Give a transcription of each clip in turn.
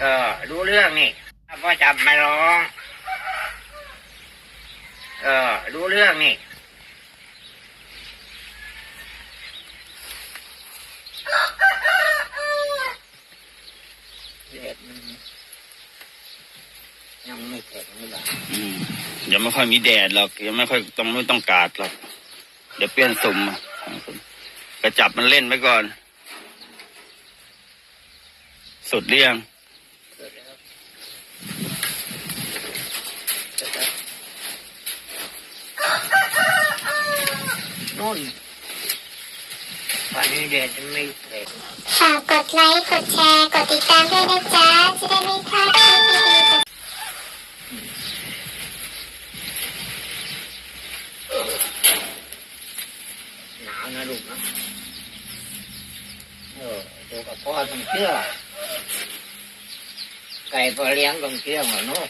เออ รู้เรื่องนี่พ่อจับไม่ร้อง เออ รู้เรื่องนี่เด็ดยังไม่เสร็จนี่หรอยังไม่ค่อยมีแดดหรอกยังไม่ค่อยต้องไม่ต้องกาดหรอกเดี๋ยวเปลี่ยนสุ่มอะกระจับมันเล่นไปก่อน สุดเรียง เสร็จแล้วเสร็จแล้ว นู่นป่านนี้เด็ดยังไม่เสร็จฝากกดไลค์ กดแชร์ กดติดตามด้วยนะจ๊ะ จะได้ไม่พลาดคลิปดีๆจากหนาวนะลูกนะ เออดูกับพ่อต้องเชื่อ ไก่พอเลี้ยงต้องเชื่อเหมือนนู้น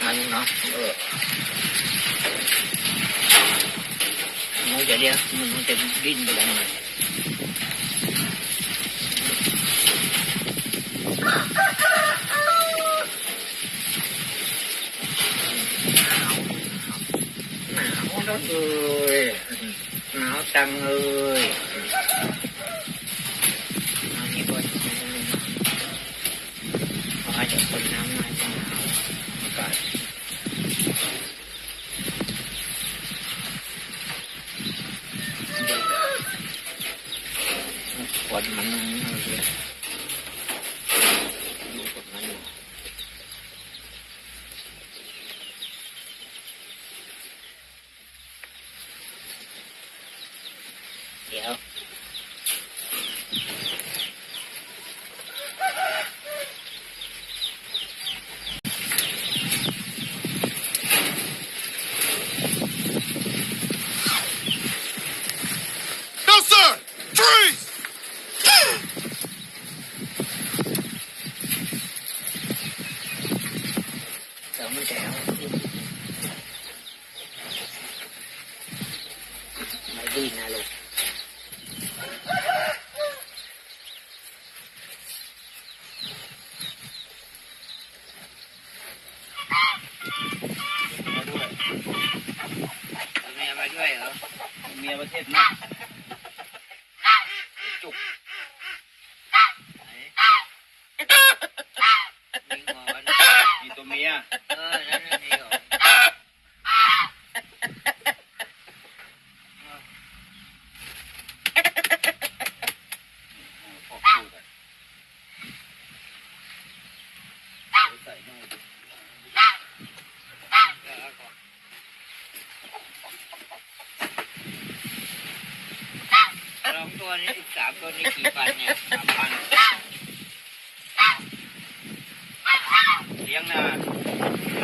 อันนี้เนาะเออ มันจะเลี้ยงมันมันจะดิ้นไปแล้วมันหนาวแล้วเลยหนาวจังเลยอันนี้ก็อาจจะคนน้ำมาจะหนาวอากาศ ฝนมันเอาเลยดูฝนมันอยู่เดี๋ยว No, sir! Freeze! เดี๋ยวไม่แถวไม่ดีนะลูกเมียมาด้วยเหรอเมียประเทศนะจุกไหนมีงอน มีตัวเมียเออนั่นน่ะดีเหรอสองตัวนี้อีกสามตัวนี้กี่พันเนี่ยสามพัน